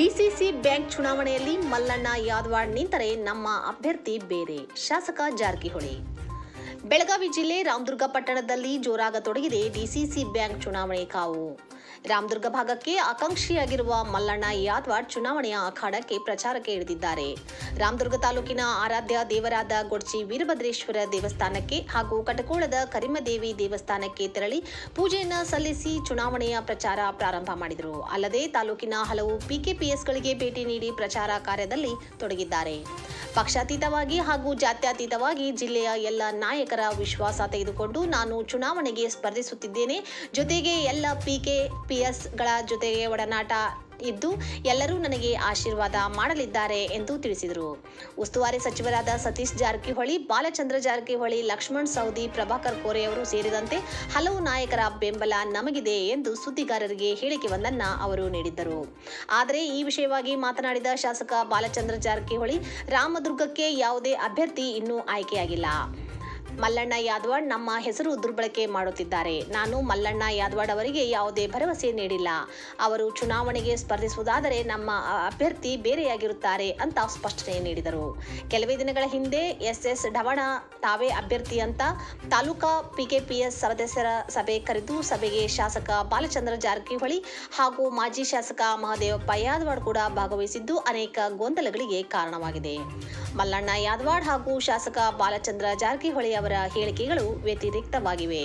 DCC bank ಚುನಾವಣೆಯಲ್ಲಿ ಮಲ್ಲಣ್ಣ ಯಾದವಾಡ್ ನಿಂತರೆ ನಮ್ಮ ಅಭ್ಯರ್ಥಿ ಬೇರೆ. ಶಾಸಕ ಜಾರಕಿಹೊಳಿ. ಬೆಳಗಾವಿ ಜಿಲ್ಲೆ ರಾಮದುರ್ಗ ಪಟ್ಟಣದಲ್ಲಿ ಜೋರಾಗತೊಡಗಿದೆ ಡಿಸಿಸಿ ಬ್ಯಾಂಕ್ ಚುನಾವಣೆ ಕಾವು. ರಾಮದುರ್ಗ ಭಾಗಕ್ಕೆ ಆಕಾಂಕ್ಷಿಯಾಗಿರುವ ಮಲ್ಲಣ್ಣ ಯಾದವಾಡ್ ಚುನಾವಣೆಯ ಅಖಾಡಕ್ಕೆ ಪ್ರಚಾರಕ್ಕೆ ಇಳಿದಿದ್ದಾರೆ. ರಾಮದುರ್ಗ ತಾಲೂಕಿನ ಆರಾಧ್ಯ ದೇವರಾದ ಗೊಡ್ಚಿ ವೀರಭದ್ರೇಶ್ವರ ದೇವಸ್ಥಾನಕ್ಕೆ ಹಾಗೂ ಕಟಕೋಳದ ಕರಿಮದೇವಿ ದೇವಸ್ಥಾನಕ್ಕೆ ತೆರಳಿ ಪೂಜೆಯನ್ನು ಸಲ್ಲಿಸಿ ಚುನಾವಣೆಯ ಪ್ರಚಾರ ಪ್ರಾರಂಭ ಮಾಡಿದರು. ಅಲ್ಲದೆ ತಾಲೂಕಿನ ಹಲವು ಪಿಕೆಪಿಎಸ್ಗಳಿಗೆ ಭೇಟಿ ನೀಡಿ ಪ್ರಚಾರ ಕಾರ್ಯದಲ್ಲಿ ತೊಡಗಿದ್ದಾರೆ. ಪಕ್ಷಾತೀತವಾಗಿ ಹಾಗೂ ಜಾತ್ಯತೀತವಾಗಿ ಜಿಲ್ಲೆಯ ಎಲ್ಲ ನಾಯಕರ ವಿಶ್ವಾಸ ತೆಗೆದುಕೊಂಡು ನಾನು ಚುನಾವಣೆಗೆ ಸ್ಪರ್ಧಿಸುತ್ತಿದ್ದೇನೆ. ಜೊತೆಗೆ ಎಲ್ಲ ಪಿಕೆಪಿಎಸ್ಗಳ ಜೊತೆಗೆ ಒಡನಾಟ ಇದ್ದು ಎಲ್ಲರೂ ನನಗೆ ಆಶೀರ್ವಾದ ಮಾಡಲಿದ್ದಾರೆ ಎಂದು ತಿಳಿಸಿದರು. ಉಸ್ತುವಾರಿ ಸಚಿವರಾದ ಸತೀಶ್ ಜಾರಕಿಹೊಳಿ, ಬಾಲಚಂದ್ರ ಜಾರಕಿಹೊಳಿ, ಲಕ್ಷ್ಮಣ್ ಸೌದಿ ಪ್ರಭಾಕರ್ ಕೋರೆ ಅವರು ಸೇರಿದಂತೆ ಹಲವು ನಾಯಕರ ಬೆಂಬಲ ನಮಗಿದೆ ಎಂದು ಸುದ್ದಿಗಾರರಿಗೆ ಹೇಳಿಕೆ ಒಂದನ್ನು ಅವರು ನೀಡಿದ್ದರು. ಆದರೆ ಈ ವಿಷಯವಾಗಿ ಮಾತನಾಡಿದ ಶಾಸಕ ಬಾಲಚಂದ್ರ ಜಾರಕಿಹೊಳಿ, ರಾಮದುರ್ಗಕ್ಕೆ ಯಾವುದೇ ಅಭ್ಯರ್ಥಿ ಇನ್ನೂ ಆಯ್ಕೆಯಾಗಿಲ್ಲ. ಮಲ್ಲಣ್ಣ ಯಾದವಾಡ್ ನಮ್ಮ ಹೆಸರು ದುರ್ಬಳಕೆ ಮಾಡುತ್ತಿದ್ದಾರೆ. ನಾನು ಮಲ್ಲಣ್ಣ ಯಾದವಾಡ್ ಅವರಿಗೆ ಯಾವುದೇ ಭರವಸೆ ನೀಡಿಲ್ಲ. ಅವರು ಚುನಾವಣೆಗೆ ಸ್ಪರ್ಧಿಸುವುದಾದರೆ ನಮ್ಮ ಅಭ್ಯರ್ಥಿ ಬೇರೆಯಾಗಿರುತ್ತಾರೆ ಅಂತ ಸ್ಪಷ್ಟನೆ ನೀಡಿದರು. ಕೆಲವೇ ದಿನಗಳ ಹಿಂದೆ ಎಸ್ ಎಸ್ ಢವಣ ತಾವೇ ಅಭ್ಯರ್ಥಿ ಅಂತ ತಾಲೂಕಾ ಪಿಕೆಪಿಎಸ್ ಸದಸ್ಯರ ಸಭೆ ಕರೆದು ಸಭೆಗೆ ಶಾಸಕ ಬಾಲಚಂದ್ರ ಜಾರಕಿಹೊಳಿ ಹಾಗೂ ಮಾಜಿ ಶಾಸಕ ಮಹದೇವಪ್ಪ ಯಾದವಾಡ್ ಕೂಡ ಭಾಗವಹಿಸಿದ್ದು ಅನೇಕ ಗೊಂದಲಗಳಿಗೆ ಕಾರಣವಾಗಿದೆ. ಮಲ್ಲಣ್ಣ ಯಾದವಾಡ್ ಹಾಗೂ ಶಾಸಕ ಬಾಲಚಂದ್ರ ಜಾರಕಿಹೊಳಿ ಅವರ ಹೇಳಿಕೆಗಳು ವ್ಯತಿರಿಕ್ತವಾಗಿವೆ.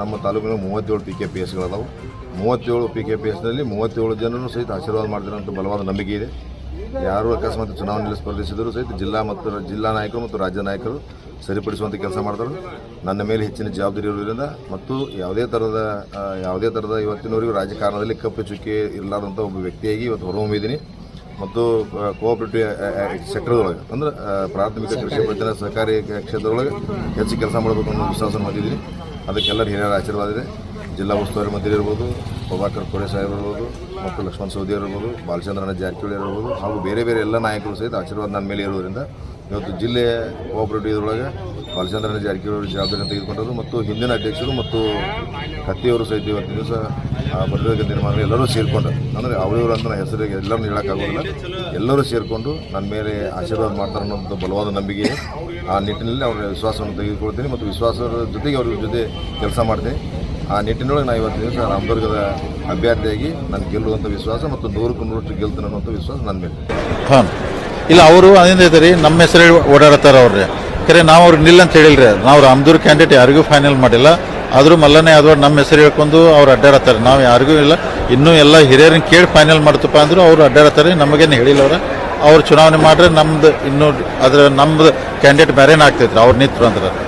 ನಮ್ಮ ತಾಲೂಕಿನ ಮೂವತ್ತೇಳು ಪಿ ಕೆ ಪಿ ಎಸ್ಗಳದಾವು ಮೂವತ್ತೇಳು ಪಿ ಕೆ ಪಿ ಎಸ್ನಲ್ಲಿ ಮೂವತ್ತೇಳು ಜನರು ಸಹಿತ ಆಶೀರ್ವಾದ ಮಾಡಿದಂತ ಬಲವಾದ ನಂಬಿಕೆ ಇದೆ. ಯಾರು ಅಕಸ್ಮಾತ್ ಚುನಾವಣೆಯಲ್ಲಿ ಸ್ಪರ್ಧಿಸಿದರೂ ಸಹಿತ ಜಿಲ್ಲಾ ಮತ್ತು ಜಿಲ್ಲಾ ನಾಯಕರು ಮತ್ತು ರಾಜ್ಯ ನಾಯಕರು ಸರಿಪಡಿಸುವಂಥ ಕೆಲಸ ಮಾಡ್ತಾರೆ. ನನ್ನ ಮೇಲೆ ಹೆಚ್ಚಿನ ಜವಾಬ್ದಾರಿ ಇರುವುದರಿಂದ ಮತ್ತು ಯಾವುದೇ ಥರದ ಯಾವುದೇ ಥರದ ಇವತ್ತಿನವರೆಗೂ ರಾಜಕಾರಣದಲ್ಲಿ ಕಪ್ಪು ಚುಕ್ಕೆ ಇರಲಾರ್ದಂಥ ಒಬ್ಬ ವ್ಯಕ್ತಿಯಾಗಿ ಇವತ್ತು ಹೊರಹೊಮ್ಮಿದ್ದೀನಿ. ಮತ್ತು ಕೋಆಪರೇಟಿವ್ ಸೆಕ್ಟರ್ದೊಳಗೆ ಅಂದ್ರೆ ಪ್ರಾಥಮಿಕ ಕೃಷಿ ಪತ್ತಿನ ಸಹಕಾರಿ ಕ್ಷೇತ್ರದೊಳಗೆ ಹೆಚ್ಚು ಕೆಲಸ ಮಾಡಬೇಕು ಅನ್ನೋ ವಿಶ್ವಾಸ ಹೊಂದಿದ್ದೀನಿ ಅದಕ್ಕೆಲ್ಲರೂ ಹಿರಿಯರ ಆಶೀರ್ವಾದ ಇದೆ. ಜಿಲ್ಲಾ ಉಸ್ತುವಾರಿ ಮಂತ್ರಿ ಇರ್ಬೋದು, ಪ್ರಭಾಕರ್ ಕೋರೆ ಸಾಹೇಬ್ ಇರ್ಬೋದು, ಮತ್ತು ಲಕ್ಷ್ಮಣ್ ಸೌದಿ ಇರ್ಬೋದು, ಬಾಲಚಂದ್ರನ ಜಾರಕಿಹೊಳಿ ಇರ್ಬೋದು, ಹಾಗೂ ಬೇರೆ ಬೇರೆ ಎಲ್ಲ ನಾಯಕರು ಸಹಿತ ಆಶೀರ್ವಾದ ನನ್ನ ಮೇಲೆ ಇರೋದ್ರಿಂದ ಇವತ್ತು ಜಿಲ್ಲೆಯ ಕೋಆಪರೇಟಿವ್ ಇದರೊಳಗೆ ಬಾಲಚಂದ್ರನ ಜಾರಕಿಹೊಳಿ ಜವಾಬ್ದಾರಿಯನ್ನು ತೆಗೆದುಕೊಂಡರು ಮತ್ತು ಹಿಂದಿನ ಅಧ್ಯಕ್ಷರು ಮತ್ತು ಕತ್ತಿಯವರು ಸಹಿತ ಇವತ್ತಿನ ದಿವಸ ಭದ್ರತಾ ನಿರ್ಮಾಣ ಎಲ್ಲರೂ ಸೇರಿಕೊಂಡು ಅಂದರೆ ಅವಳಿವರು ಅಂತ ಹೆಸರಿಗೆ ಎಲ್ಲರೂ ಹೇಳೋಕ್ಕಾಗೋದಿಲ್ಲ ಎಲ್ಲರೂ ಸೇರಿಕೊಂಡು ನನ್ನ ಮೇಲೆ ಆಶೀರ್ವಾದ ಮಾಡ್ತಾರೆ ಅನ್ನೋದು ಬಲವಾದ ನಂಬಿಕೆ ಆ ನಿಟ್ಟಿನಲ್ಲಿ ಅವರ ವಿಶ್ವಾಸವನ್ನು ತೆಗೆದುಕೊಳ್ತೀನಿ ಮತ್ತು ವಿಶ್ವಾಸದ ಜೊತೆಗೆ ಅವ್ರ ಜೊತೆ ಕೆಲಸ ಮಾಡ್ತೀನಿ. ಆ ನಿಟ್ಟಿನೊಳಗೆ ನಾನು ಇವತ್ತು ದಿವಸ ರಾಮದುರ್ಗದ ಅಭ್ಯರ್ಥಿಯಾಗಿ ನಾನು ಗೆಲ್ಲುವಂಥ ವಿಶ್ವಾಸ ಮತ್ತು ನೂರಕ್ಕೂ ನೂರಷ್ಟು ಗೆಲ್ತೀನಿ ಅನ್ನೋಂಥ ವಿಶ್ವಾಸ ನನ್ನ ಮೇಲೆ. ಹಾಂ. ಇಲ್ಲ, ಅವರು ಅದೇನು ಇದ್ದಾರೆ ನಮ್ಮ ಹೆಸರು ಓಡಾಡತ್ತಾರ ಅವ್ರಿ. ಖರೆ ನಾವು ಅವ್ರಿಗೆ ನಿಲ್ಲ ಅಂತ ಹೇಳಿಲ್ರಿ ನಾವು ರಾಮದೂರ್ ಕ್ಯಾಂಡಿಡೇಟ್ ಯಾರಿಗೂ ಫೈನಲ್ ಮಾಡಿಲ್ಲ. ಆದರೂ ಮಲ್ಲನೇ ಯಾದವ್ ನಮ್ಮ ಹೆಸರು ಹೇಳ್ಕೊಂಡು ಅವ್ರು ಅಡ್ಡಾಡತ್ತಾರೆ. ನಾವು ಯಾರಿಗೂ ಇಲ್ಲ. ಇನ್ನೂ ಎಲ್ಲ ಹಿರಿಯರನ್ನ ಕೇಳಿ ಫೈನಲ್ ಮಾಡ್ತಪ್ಪ ಅಂದರೂ ಅವ್ರು ಅಡ್ಡಾಡತ್ತಾರೆ. ನಮಗೇನು ಹೇಳಿಲ್ಲ ಅವ್ರ. ಅವ್ರು ಚುನಾವಣೆ ಮಾಡ್ರೆ ನಮ್ದು ಇನ್ನೂ ಅದರ ನಮ್ದು ಕ್ಯಾಂಡಿಡೇಟ್ ಬೇರೆನೇ ಆಗ್ತೈತ್ರಿ. ಅವ್ರು ನಿಂತರು ಅಂದ್ರೆ.